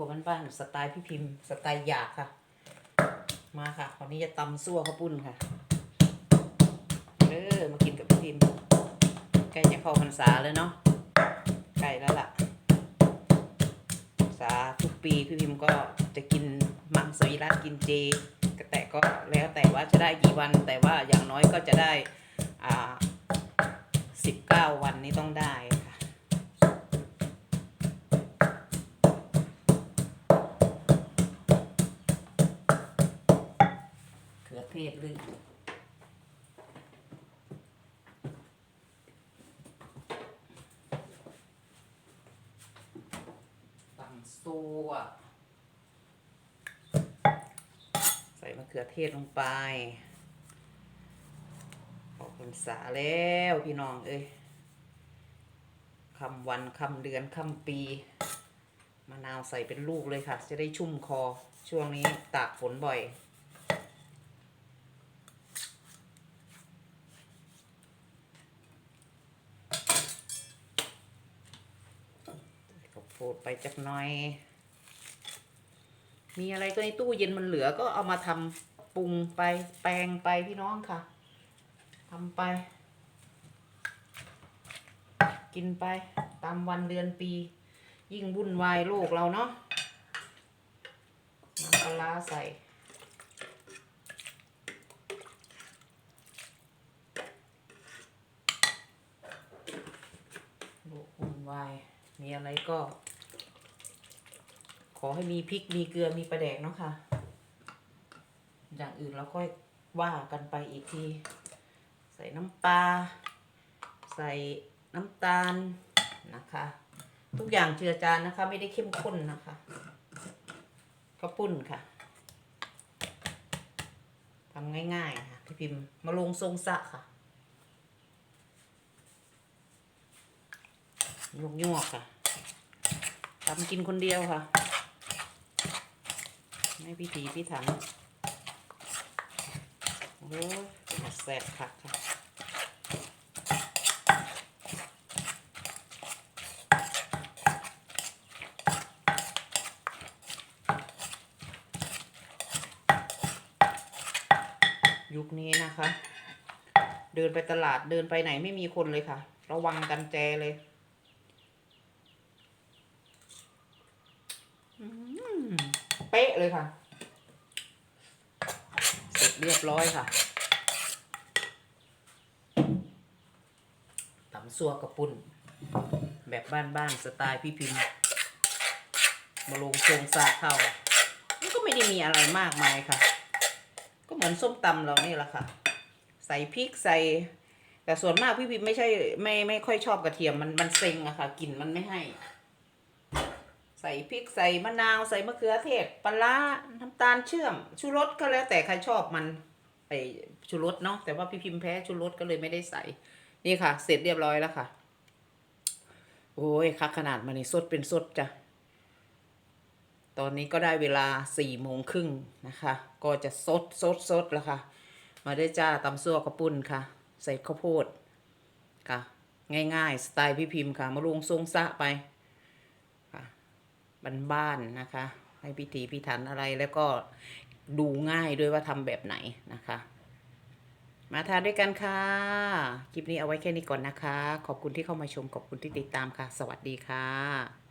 รัวบ้านๆสไตล์พี่พิมพ์ สไตล์หยาบค่ะ มาค่ะวันนี้จะตำซั่วข้าวปุ้นค่ะเออมากินกับพี่พิมพ์ใกล้จะเข้าพรรษาแล้วเนาะใกล้แล้วล่ะพรรษาทุกปีพี่พิมพ์ก็จะกินมังสวิรัตกินเจแต่ก็แล้วแต่ว่าจะได้กี่วัน แต่ว่าอย่างน้อยก็จะได้อ่าสิบเก้าวันนี้ต้องได้ ค่ะเขือเทศลึกตำซัวใส่มะเขือเทศลงไป ออกพรรษาแล้วพี่น้องเอ้ยคำวันคำเดือนคำปีมะนาวใส่เป็นลูกเลยค่ะ จะได้ชุ่มคอช่วงนี้ตากฝนบ่อย ข้าวโพดไปจักหน่อย มีอะไรก็ในตู้เย็นมันเหลือก็เอามาทำปรุงไปแปลงไปพี่น้องค่ะทำไป กินไปตามวันเดือนปี ยิ่งวุ่นวายโลกเราเนาะน้ำปลาร้าใส่โลกวุ่นวายมีอะไรก็ ขอให้มีพริกมีเกลือมีปลาแดกเนาะค่ะ อย่างอื่นเราค่อยว่ากันไปอีกที ใส่น้ำปลาใส่น้ำตาลนะคะ ทุกอย่างเจือจานนะคะ ไม่ได้เข้มข้นนะคะข้าวปุ้นค่ะทำง่ายๆค่ะพี่พิมพ์มาลงทรงสะค่ะยกยวกค่ะทำกินคนเดียวค่ะ ไม่พิถีพิถันโอ้ยแสบผักค่ะยุคนี้นะคะ เดินไปตลาดเดินไปไหนไม่มีคนเลยค่ะ ระวังกันแจเลยอืม เป๊ะเลยค่ะ เสร็จเรียบร้อยค่ะตำซัวกระปุ่น แบบบ้านๆสไตล์พี่พิมพ์ มาลงโครงสาเข้ามันก็ไม่ได้มีอะไรมากมายค่ะ ก็เหมือนส้มตำเรานี่แหละค่ะ ใส่พริกใส่ แต่ส่วนมากพี่พิมไม่ใช่ไม่ไม่ค่อยชอบกระเทียมมันมันเซ็งอะค่ะกลิ่นมันไม่ให้ ส่พริกใส่มะนาวใส่มะเขือเทศปลาน้ำตาลเชื่อมชูรสก็แล้วแต่ใครชอบมันไอชูรสเนาะแต่ว่าพี่พิมแพ้ชูรสก็เลยไม่ได้ใส่นี่ค่ะ เสร็จเรียบร้อยแล้วค่ะ โอ้ยคักขนาดมันนี่สดเป็นสดจ้ะตอนนี้ก็ได้เวลาสี่โมงครึ่งนะคะ ก็จะสดสดสดแล้วค่ะ มาได้จ้าตำซั่วข้าวปุ้นค่ะ ใส่ข้าวโพดค่ะ ง่ายๆ สไตล์พี่พิมพ์ค่ะ มาลงทรงซะไป บ้านๆนะคะให้พิธีพิถันอะไรแล้วก็ดูง่ายด้วยว่าทำแบบไหนนะคะ มาทานด้วยกันค่ะ คลิปนี้เอาไว้แค่นี้ก่อนนะคะ ขอบคุณที่เข้ามาชม ขอบคุณที่ติดตามค่ะ สวัสดีค่ะ